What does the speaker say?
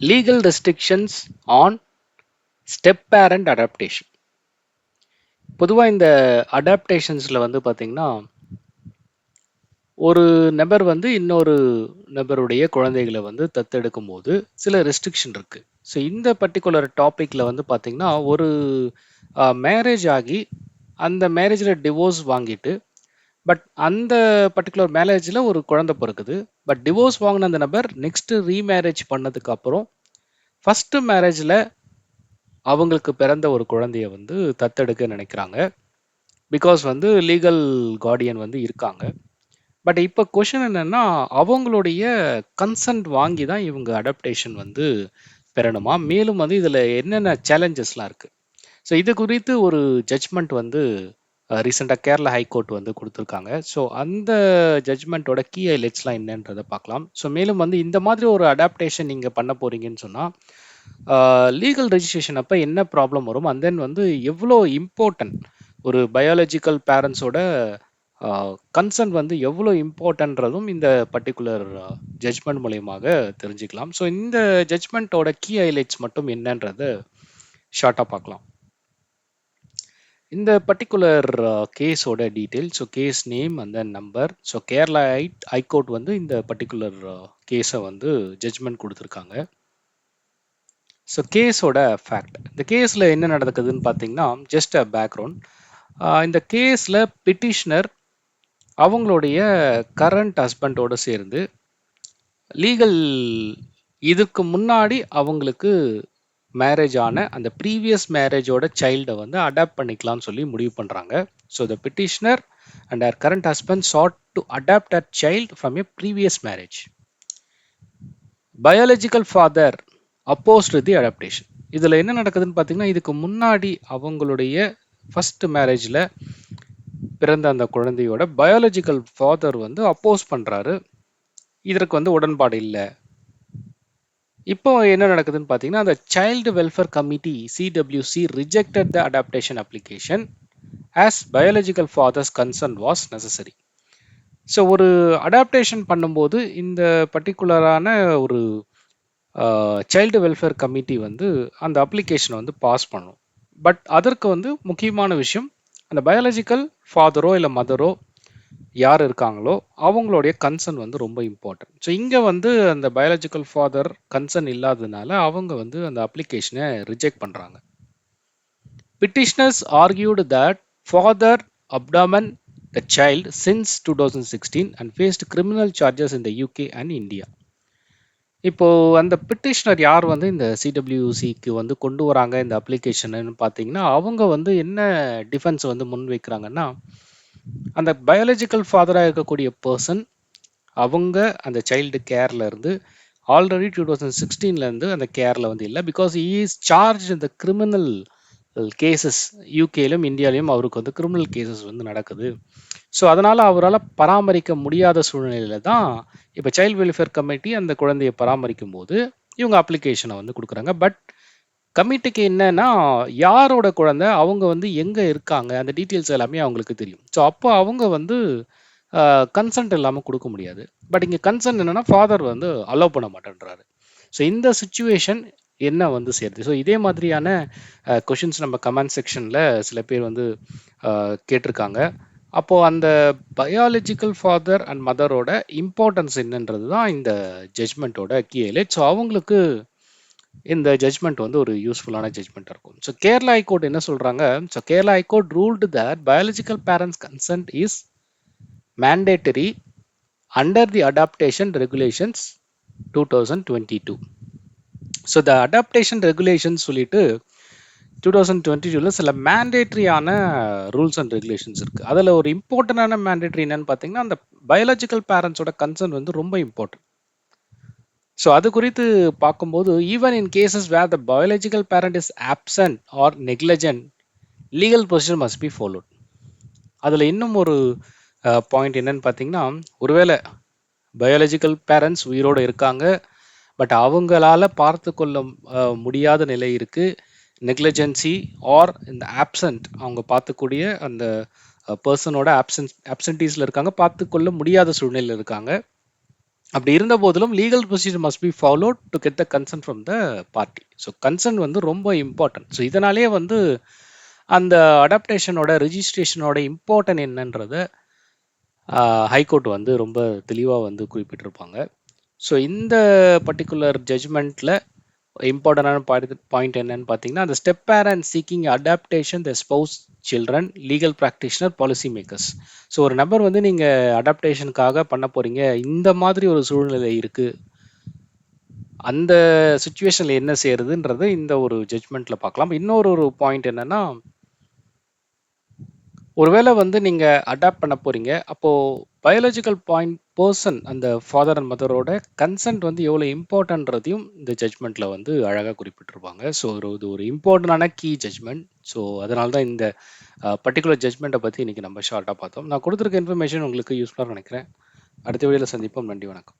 Legal restrictions on step parent adoption பொதுவாக இந்த அடாப்டேஷன்ஸில் வந்து பார்த்தீங்கன்னா ஒரு நபர் வந்து இன்னொரு நபருடைய குழந்தைகளை வந்து தத்தெடுக்கும் போது சில ரெஸ்ட்ரிக்ஷன் இருக்குது ஸோ இந்த பர்டிகுலர் டாப்பிக்கில் வந்து பார்த்திங்கன்னா ஒரு மேரேஜ் ஆகி அந்த மேரேஜில் டிவோர்ஸ் வாங்கிட்டு பட் அந்த பர்டிகுலர் மேரேஜில் ஒரு குழந்தை பிறக்குது. பட் டிவோர்ஸ் வாங்கின அந்த நபர் நெக்ஸ்ட்டு ரீமேரேஜ் பண்ணதுக்கு அப்புறம் ஃபஸ்ட்டு மேரேஜில் அவங்களுக்கு பிறந்த ஒரு குழந்தைய வந்து தத்தெடுக்க நினைக்கிறாங்க. பிகாஸ் வந்து லீகல் கார்டியன் வந்து இருக்காங்க. பட் இப்போ கொஷின் என்னன்னா அவங்களுடைய கன்சன்ட் வாங்கி தான் இவங்க அடாப்டேஷன் வந்து பெறணுமா? மேலும் வந்து இதில் என்னென்ன சேலஞ்சஸ்லாம் இருக்குது ஸோ இது குறித்து ஒரு ஜட்ஜ்மெண்ட் வந்து ரீசெண்டாக கேரளா ஹைகோர்ட் வந்து கொடுத்துருக்காங்க. ஸோ அந்த ஜட்ஜ்மெண்ட்டோட கீ ஹைலைட்ஸ்லாம் என்னன்றதை பார்க்கலாம். ஸோ மேலும் வந்து இந்த மாதிரி ஒரு அடாப்டேஷன் நீங்கள் பண்ண போகிறீங்கன்னு சொன்னால் லீகல் ரெஜிஸ்ட்ரேஷன் அப்போ என்ன ப்ராப்ளம் வரும்? அண்ட் தென் வந்து எவ்வளோ இம்பார்ட்டன்ட் ஒரு பயாலஜிக்கல் பேரண்ட்ஸோட கன்சர்ன் வந்து எவ்வளோ இம்பார்ட்டன்றதும் இந்த பர்டிகுலர் ஜட்ஜ்மெண்ட் மூலயமாக தெரிஞ்சுக்கலாம். ஸோ இந்த ஜட்ஜ்மெண்ட்டோட கீ ஹைலைட்ஸ் மட்டும் என்னன்றதை ஷார்ட்டாக பார்க்கலாம். இந்த பர்டிகுலர் கேஸோட detail so case name and then number so Kerala IIT high court வந்து இந்த பர்டிகுலர் கேஸை uh, வந்து ஜட்ஜ்மெண்ட் கொடுத்துருக்காங்க. ஸோ கேஸோட ஃபேக்ட் இந்த கேஸில் என்ன நடக்குதுன்னு பார்த்தீங்கன்னா ஜஸ்ட் அ பேக்ரவுண்ட் uh, இந்த கேஸில் பிட்டிஷனர் அவங்களுடைய கரண்ட் ஹஸ்பண்டோடு சேர்ந்து லீகல் இதுக்கு முன்னாடி அவங்களுக்கு மேரேஜ் ஆன அந்த ப்ரீவியஸ் மேரேஜோட சைல்டை வந்து அடாப்ட் பண்ணிக்கலாம்னு சொல்லி முடிவு பண்ணுறாங்க so the petitioner and her current husband sought to adopt her child from a previous marriage biological father opposed the adoption இதில் என்ன நடக்குதுன்னு பார்த்தீங்கன்னா இதுக்கு முன்னாடி அவங்களுடைய ஃபஸ்ட் மேரேஜில் பிறந்த அந்த குழந்தையோட பயாலஜிக்கல் ஃபாதர் வந்து அப்போஸ் பண்ணுறாரு இதற்கு வந்து உடன்பாடு இல்லை. இப்போ என்ன நடக்குதுன்னு பார்த்தீங்கன்னா அந்த child welfare committee CWC rejected the adoption application as biological father's consent was necessary so ஒரு அடாப்டேஷன் பண்ணும்போது இந்த பர்டிகுலரான ஒரு சைல்டு வெல்ஃபேர் கமிட்டி வந்து அந்த அப்ளிகேஷனை வந்து பாஸ் பண்ணும். பட் அதற்கு வந்து முக்கியமான விஷயம் அந்த பயாலஜிக்கல் ஃபாதரோ இல்லை மதரோ யார் இருக்காங்களோ அவங்களுடைய கன்சர்ன் வந்து ரொம்ப இம்பார்ட்டன்ட் ஸோ இங்கே வந்து அந்த பயாலஜிக்கல் ஃபாதர் கன்சர்ன் இல்லாததுனால அவங்க வந்து அந்த அப்ளிகேஷனை ரிஜெக்ட் பண்ணுறாங்க petitioners argued that father abandoned the child since two thousand sixteen and faced criminal charges இந்த யூகே அண்ட் இந்தியா இப்போ அந்த பிட்டிஷனர் யார் வந்து இந்த சிடபிள்யூசிக்கு வந்து கொண்டு வராங்க இந்த அப்ளிகேஷன்னு பார்த்தீங்கன்னா அவங்க வந்து என்ன டிஃபென்ஸ் வந்து முன் வைக்கிறாங்கன்னா அந்த பயாலஜிக்கல் ஃபாதராக இருக்கக்கூடிய பர்சன் அவங்க அந்த சைல்டு கேரில் இருந்து ஆல்ரெடி டூ தௌசண்ட் சிக்ஸ்டீன்லேருந்து அந்த கேரில் வந்து இல்லை. பிகாஸ் இஸ் சார்ஜ் இந்த கிரிமினல் கேசஸ் யூகேலையும் இந்தியாலையும் அவருக்கு வந்து கிரிமினல் கேசஸ் வந்து நடக்குது. ஸோ அதனால் அவரால் பராமரிக்க முடியாத சூழ்நிலையில தான் இப்போ சைல்டு வெல்ஃபேர் கமிட்டி அந்த குழந்தையை பராமரிக்கும் போது இவங்க அப்ளிகேஷனை வந்து கொடுக்குறாங்க. பட் கமிட்டிக்கு என்னன்னா யாரோட குழந்தை அவங்க வந்து எங்கே இருக்காங்க? அந்த டீட்டெயில்ஸ் எல்லாமே அவங்களுக்கு தெரியும். ஸோ அப்போ அவங்க வந்து கன்சன்ட் இல்லாமல் கொடுக்க முடியாது. பட் இங்கே கன்சன்ட் என்னன்னா ஃபாதர் வந்து அலோவ் பண்ண மாட்டேன்றாரு. ஸோ இந்த சுச்சுவேஷன் என்ன வந்து சேருது? ஸோ இதே மாதிரியான கொஷின்ஸ் நம்ம கமெண்ட் செக்ஷனில் சில பேர் வந்து கேட்டிருக்காங்க. அப்போது அந்த பயாலஜிக்கல் ஃபாதர் அண்ட் மதரோட இம்பார்ட்டன்ஸ் என்னன்றது தான் இந்த ஜட்ஜ்மெண்ட்டோட கீ ஹைலைட் ஸோ அவங்களுக்கு இந்த ஜட்ஜ்மெண்ட் வந்து ஒரு யூஸ்ஃபுல்லான ஜட்மெண்ட் இருக்கும். ஸோ கேரளா ஹைகோர்ட் என்ன சொல்கிறாங்க so Kerala high court ruled that biological parents consent is mandatory under the adoption regulations two thousand twenty two so the adoption regulation சொல்லிட்டு டூ தௌசண்ட் டுவெண்ட்டி டூவில் சில மேண்டேட்ரியான ரூல்ஸ் அண்ட் ரெகுலேஷன்ஸ் இருக்குது அதில் ஒரு இம்பார்ட்டண்டான mandatory என்னன்னு பார்த்தீங்கன்னா அந்த பயாலஜிக்கல் பேரண்ட்ஸோட கன்சர்ன் வந்து ரொம்ப இம்பார்ட்டன்ட் ஸோ அது குறித்து பார்க்கும்போது even in cases where the biological parent is absent or negligent legal procedure must be followed அதில் இன்னும் ஒரு பாயிண்ட் என்னன்னு பார்த்தீங்கன்னா ஒருவேளை பயாலஜிக்கல் பேரண்ட்ஸ் உயிரோடு இருக்காங்க பட் அவங்களால பார்த்து கொள்ள முடியாத நிலை இருக்குது நெக்லஜென்சி ஆர் இந்த ஆப்சண்ட் அவங்க பார்த்துக்கூடிய அந்த பர்சனோட ஆப்சன்ட் ஆப்சன்டீஸில் இருக்காங்க பார்த்து கொள்ள முடியாத சூழ்நிலையில் இருக்காங்க. அப்படி இருந்த போதிலும் legal procedure must be followed to get the consent from the party so consent வந்து ரொம்ப இம்பார்ட்டன்ட் ஸோ இதனாலேயே வந்து அந்த அடாப்டேஷனோட ரிஜிஸ்ட்ரேஷனோட இம்பார்ட்டன்ட் என்னன்றத ஹைகோர்ட் வந்து ரொம்ப தெளிவாக வந்து குறிப்பிட்டிருப்பாங்க. ஸோ இந்த பர்டிகுலர் ஜட்ஜ்மெண்ட்டில் இம்பார்ட்டண்டான பாயிண்ட் என்னன்னு பார்த்தீங்கன்னா அந்த step parent seeking adoption the spouse children legal practitioner policy makers so ஒரு நபர் வந்து நீங்கள் அடாப்டேஷனுக்காக பண்ண போகிறீங்க இந்த மாதிரி ஒரு சூழ்நிலை இருக்குது அந்த சுச்சுவேஷனில் என்ன செய்யறதுன்றது இந்த ஒரு ஜட்ஜ்மெண்ட்டில் பார்க்கலாம். இன்னொரு ஒரு பாயிண்ட் என்னென்னா ஒருவேளை வந்து நீங்கள் அடாப்ட் பண்ண போகிறீங்க அப்போது பயாலஜிக்கல் பாயிண்ட் பர்சன் அந்த ஃபாதர் அண்ட் மதரோட கன்சென்ட் வந்து எவ்வளோ இம்பார்ட்டன்றதையும் இந்த ஜட்ஜ்மெண்ட்டில் வந்து அழகாக குறிப்பிட்டிருப்பாங்க. ஸோ ஒரு இது ஒரு இம்பார்ட்டண்டான கீ ஜட்ஜ்மெண்ட் ஸோ அதனால தான் இந்த பர்டிகுலர் ஜட்மெண்ட்டை பற்றி இன்றைக்கி நம்ம ஷார்ட்டாக பார்த்தோம். நான் கொடுத்துருக்க இன்ஃபர்மேஷன் உங்களுக்கு யூஸ்ஃபுல்லாக நினைக்கிறேன். அடுத்த வீடியோவில் சந்திப்போம். நன்றி வணக்கம்.